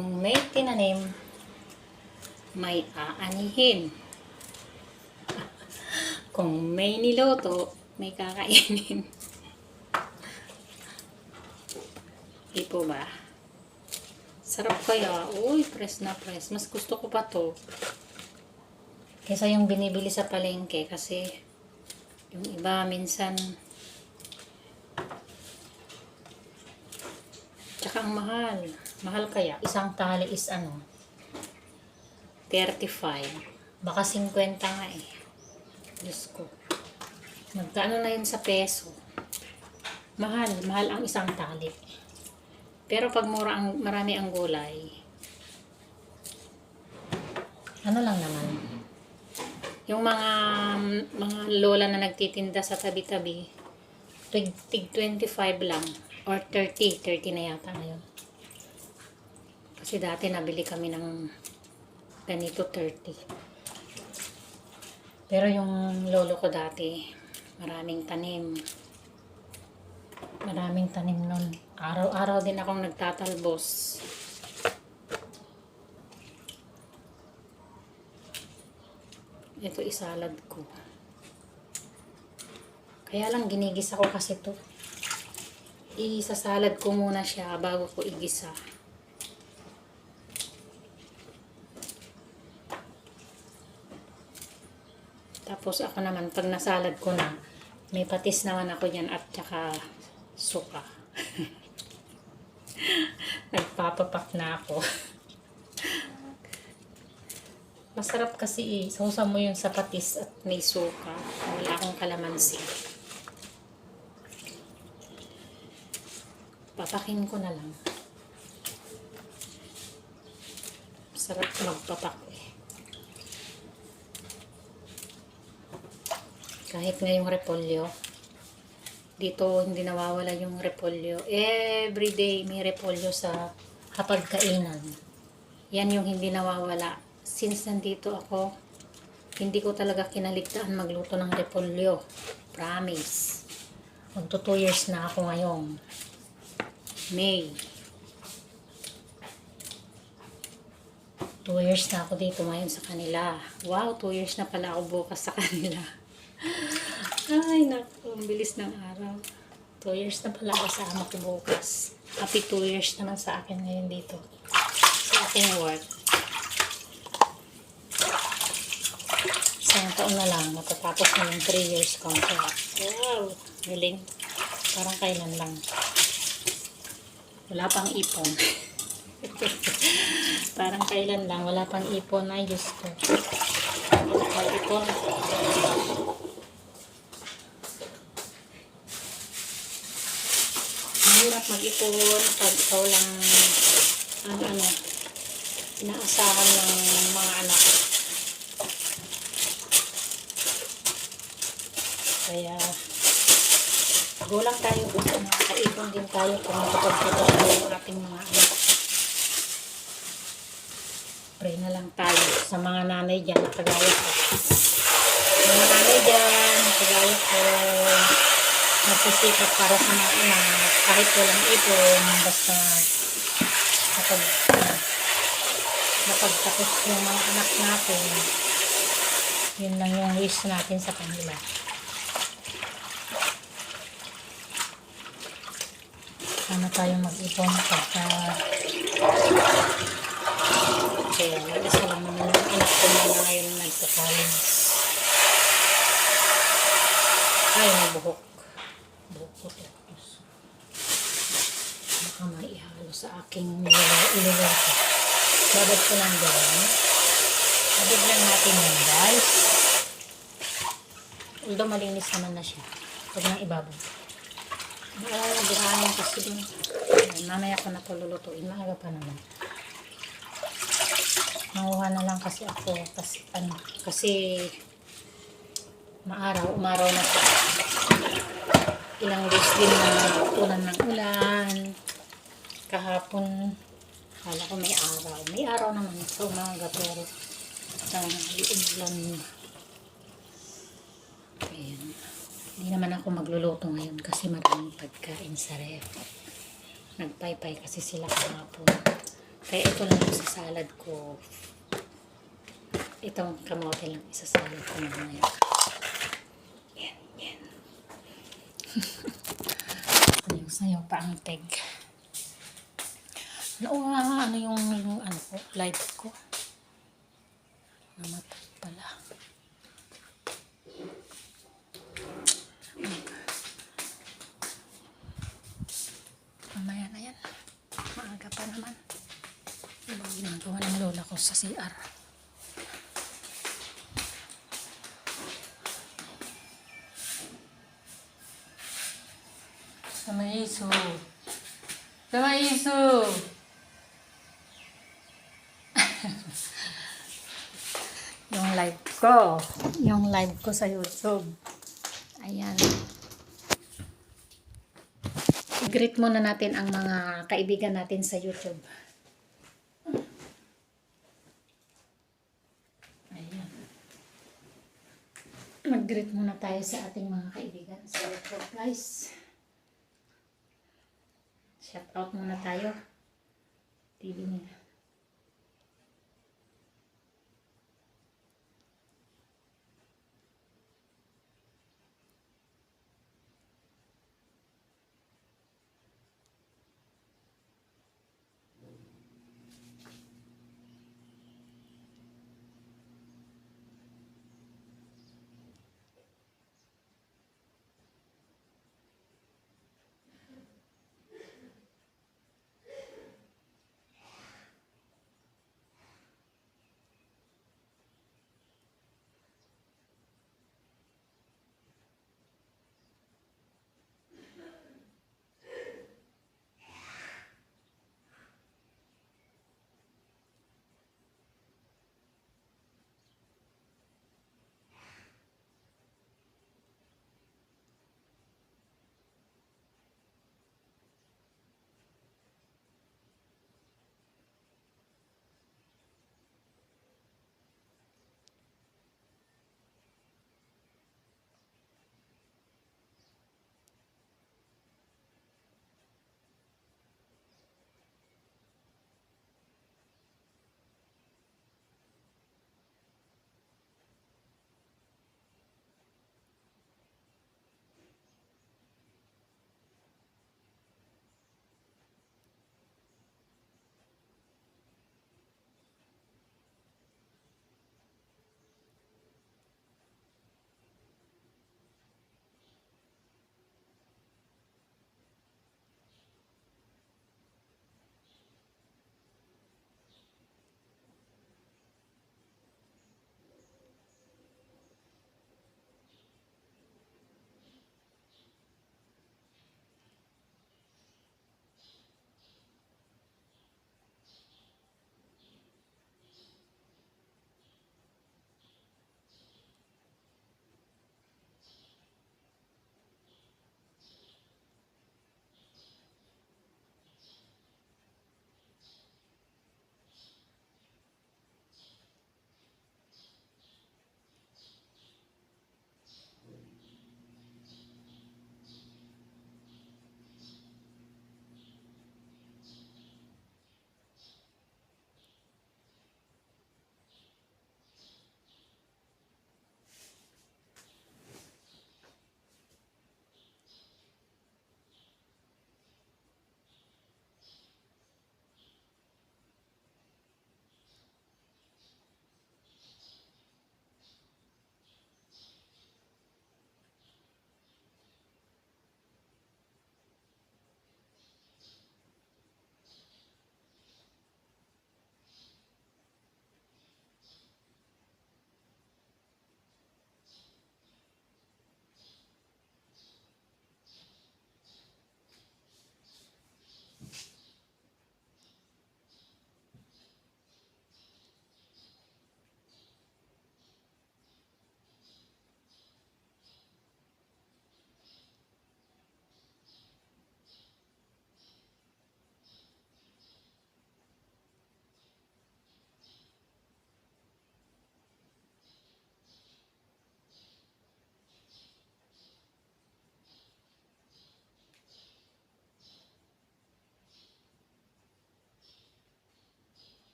Kung may tinanim, may aanihin. Kung may niloto, may kakainin. Di po ba? Sarap kaya. Uy, press na press. Mas gusto ko pa to. Kesa yung binibili sa palengke kasi yung iba minsan tsaka ang mahal. Mahal kaya. Isang tali is ano 35. Baka 50 nga eh. Diyos ko. Magkano na yun sa peso? Mahal. Mahal ang isang tali. Pero pag mura ang, marami ang gulay, ano lang naman. Yung mga mga lola na nagtitinda sa tabi-tabi, tig, tig 25 lang. Or 30. 30 na yata ngayon. Kasi dati nabili kami ng ganito 30. Pero yung lolo ko dati, maraming tanim. Maraming tanim nun. Araw-araw din akong nagtatalbos. Ito isalad ko. Kaya lang ginigisa ko kasi to. Isasalad ko muna siya bago ko igisa. Tapos ako naman, pag nasalad ko na, may patis naman ako dyan at saka suka. Nagpapapak na ako. Masarap kasi eh. Sausa mo yung sa patis at may suka. Wala akong kalamansi. Papakin ko na lang. Sarap magpapak eh. Kahit ngayong repolyo, dito hindi nawawala yung repolyo. Every day may repolyo sa hapagkainan. Yan yung hindi nawawala. Since nandito ako, hindi ko talaga kinaligtaan magluto ng repolyo. Promise. Magto 2 years na ako ngayon. May. 2 years na ako dito ngayon sa kanila. Wow, 2 years na pala ako bukas sa kanila. Ay, naku, ang bilis ng araw. 2 years na pala ako sa ama ko bukas. Happy 2 years naman sa akin ngayon dito. Sa aking work. Isang taon na lang, matatapos na yung 3 years contract. Wow, galing. Parang kailan lang. Wala pang ipon. Parang kailan lang, wala pang ipon. Ay, Diyos ko. Wala pang ipon. Mag-ipon pag ikaw lang ang ano, inaasahan ng mga anak. Kaya, gulang tayo kung makakaipon din tayo kung makapagpapagawa ng ating mga anak. Pray na lang tayo sa mga nanay dyan na kagaya ko. Mga nanay dyan, kagaya ko, nagsisikap para sa mga anak, kahit walang ipon, basta kapag napagtapos yung mga anak natin, yun lang yung wish natin sa kanila. Sana tayo mag-ipon pagka kaya nag-isa lang naman yung anak ko na ngayon nagsa-college. Ay, may buhok. Buhok ko tapos. Baka maihalo sa aking iluluto. Babad ko lang gawin. Babad lang natin yun, guys. Although malinis naman na siya. Huwag nang ibabad. Naalala, birahan kasi dun. Ay, Mamaya ko na ito lulutuin. Maaga pa naman. Nanguha na lang kasi ako. Kasi, ano, kasi maaraw, umaraw na siya. Ilang days din na ulan ng ulan. Kahapon, kala ko may araw. May araw naman sa umaga pero tanghali ulan. Ayan. Hindi naman ako magluluto ngayon kasi maraming pagkain sa ref. Nagpaypay kasi sila kahapon. Kaya ito lang sa salad ko. Itong kamote lang isa salad ko mamaya. Yan, yan. Ito yung sayo pa peg. Ano, ano yung, yung ano ko, live ko? Namatay pala. Mamaya na yan. Maaga pa naman. Ano ang ginagawa ng lola ko sa CR? Sa may iso. Sa may iso. yung live ko. Yung live ko sa YouTube. Ayan. I-greet muna natin ang mga kaibigan natin sa YouTube. Ayan. Mag-greet muna tayo sa ating mga kaibigan sa YouTube, guys. Shout out muna tayo. TV nila.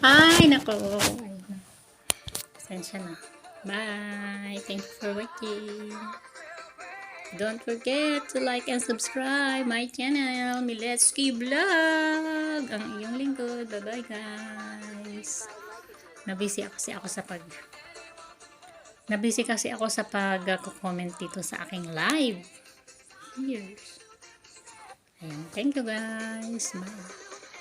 Ay, nako. Ay, Pasensya na. Bye. Thank you for watching. Don't forget to like and subscribe my channel, Miletsky Vlog. Ang iyong lingkod. Bye-bye, guys. Nabisi kasi ako sa pag... Nabisi kasi ako sa pag-comment dito sa aking live. Cheers. Ayan. Thank you, guys. Bye.